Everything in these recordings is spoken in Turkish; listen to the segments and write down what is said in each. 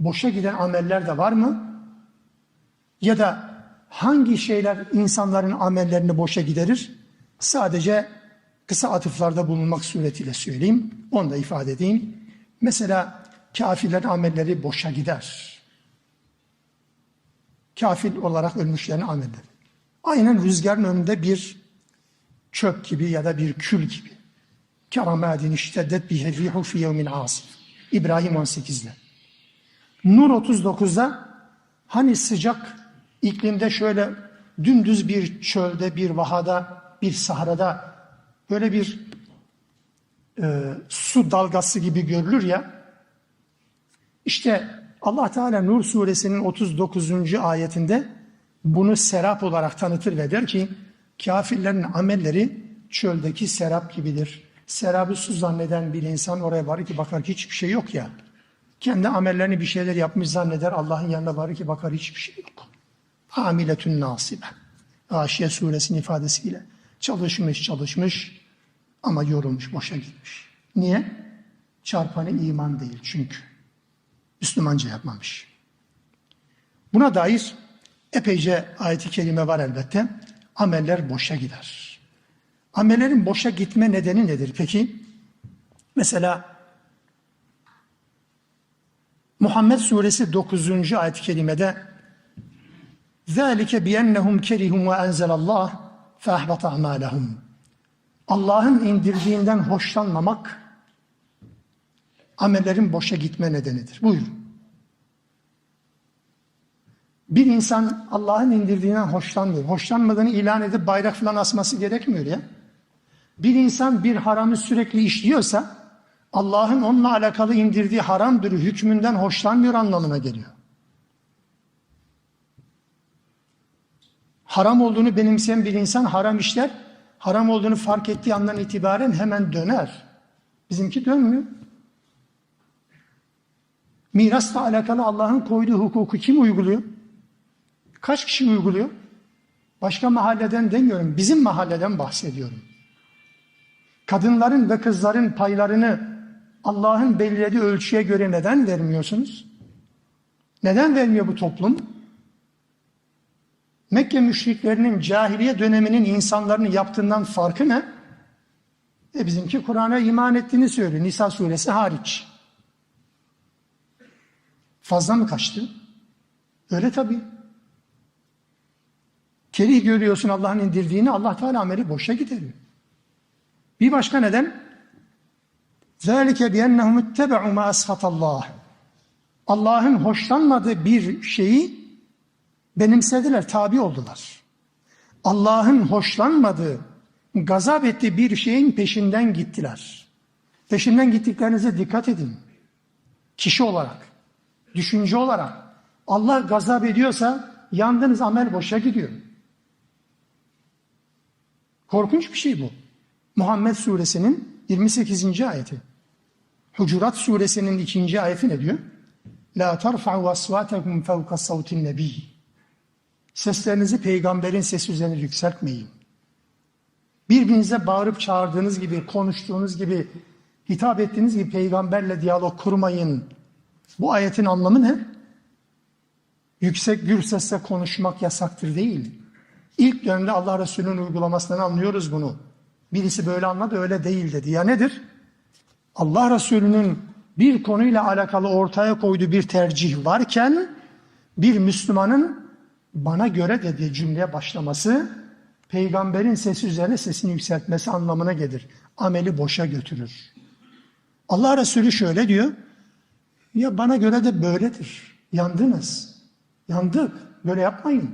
boşa giden ameller de var mı? Ya da hangi şeyler insanların amellerini boşa giderir? Sadece kısa atıflarda bulunmak suretiyle söyleyeyim. Onu da ifade edeyim. Mesela kafirlerin amelleri boşa gider. Kafir olarak ölmüşlerin amelleri. Aynen rüzgarın önünde bir çöp gibi ya da bir kül gibi. Keramadin işteddet bihe rihu fi yevmin asif. İbrahim 18'de. Nur 39'da hani sıcak iklimde şöyle dümdüz bir çölde, bir vahada, bir sahrada böyle bir e, su dalgası gibi görülür ya. İşte Allah Teala Nur suresinin 39. ayetinde bunu serap olarak tanıtır ve der ki kafirlerin amelleri çöldeki serap gibidir. Serabı su zanneden bir insan oraya varır ki bakar ki hiçbir şey yok ya. Kendi amellerini bir şeyler yapmış zanneder. Allah'ın yanına varır ki bakar hiçbir şey yok. Hamiletün nasibe. Aşiye suresinin ifadesiyle. Çalışmış çalışmış ama yorulmuş, boşa gitmiş. Niye? Çarpanı iman değil çünkü. Müslümanca yapmamış. Buna dair epeyce ayeti kelime var elbette. Ameller boşa gider. Amellerin boşa gitme nedeni nedir peki? Mesela Muhammed suresi 9. ayet-i kerimede ذَٰلِكَ بِيَنَّهُمْ كَرِهُمْ وَاَنْزَلَ اللّٰهِ فَاَحْبَطَ اَعْمَالَهُمْ Allah'ın indirdiğinden hoşlanmamak amellerin boşa gitme nedenidir. Buyurun. Bir insan Allah'ın indirdiğinden hoşlanmıyor. Hoşlanmadığını ilan edip bayrak falan asması gerekmiyor ya. Bir insan bir haramı sürekli işliyorsa Allah'ın onunla alakalı indirdiği haramdır hükmünden hoşlanmıyor anlamına geliyor. Haram olduğunu benimseyen bir insan haram işler, haram olduğunu fark ettiği andan itibaren hemen döner. Bizimki dönmüyor. Mirasla alakalı Allah'ın koyduğu hukuku kim uyguluyor? Kaç kişi uyguluyor? Başka mahalleden demiyorum, bizim mahalleden bahsediyorum. Kadınların ve kızların paylarını Allah'ın belirlediği ölçüye göre neden vermiyorsunuz? Neden vermiyor bu toplum? Mekke müşriklerinin cahiliye döneminin insanların yaptığından farkı ne? E bizimki Kur'an'a iman ettiğini söylüyor. Nisa suresi hariç. Fazla mı kaçtı? Öyle tabii. Kerih görüyorsun Allah'ın indirdiğini Allah Teala ameli boşa gideriyor. Bir başka neden ذَٰلِكَ بِيَنَّهُمُ اتَّبَعُوا مَا أَسْخَطَ اللّٰهِ Allah'ın hoşlanmadığı bir şeyi benimsediler, tabi oldular. Allah'ın hoşlanmadığı, gazap ettiği bir şeyin peşinden gittiler. Peşinden gittiklerinize dikkat edin. Kişi olarak, düşünce olarak. Allah gazap ediyorsa yandığınız amel boşa gidiyor. Korkunç bir şey bu. Muhammed suresinin 28. ayeti. Hucurat suresinin ikinci ayeti ne diyor? La tarfa'u asvatakum fevka savtin nebi. Seslerinizi peygamberin sesi üzerine yükseltmeyin. Birbirinize bağırıp çağırdığınız gibi, konuştuğunuz gibi, hitap ettiğiniz gibi peygamberle diyalog kurmayın. Bu ayetin anlamı ne? Yüksek gür sesle konuşmak yasaktır değil. İlk dönemde Allah Resulü'nün uygulamasından anlıyoruz bunu. Birisi böyle anladı öyle değil dedi. Ya nedir? Allah Resulü'nün bir konuyla alakalı ortaya koyduğu bir tercih varken bir Müslümanın bana göre dediği cümleye başlaması peygamberin sesi üzerine sesini yükseltmesi anlamına gelir. Ameli boşa götürür. Allah Resulü şöyle diyor. Ya bana göre de böyledir. Yandınız. Yandık. Böyle yapmayın.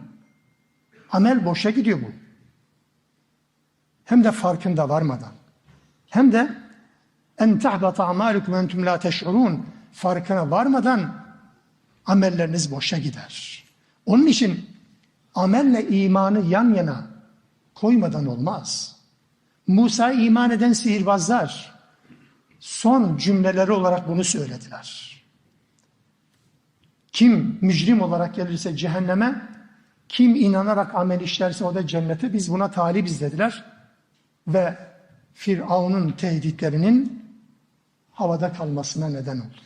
Amel boşa gidiyor bu. Hem de farkında varmadan. Hem de en tahbata amalukum entum la teş'urun farkına varmadan amelleriniz boşa gider. Onun için amelle imanı yan yana koymadan olmaz. Musa iman eden sihirbazlar son cümleleri olarak bunu söylediler. Kim mücrim olarak gelirse cehenneme, kim inanarak amel işlerse o da cennete biz buna talibiz dediler. Ve Firavun'un tehditlerinin havada kalmasına neden oldular.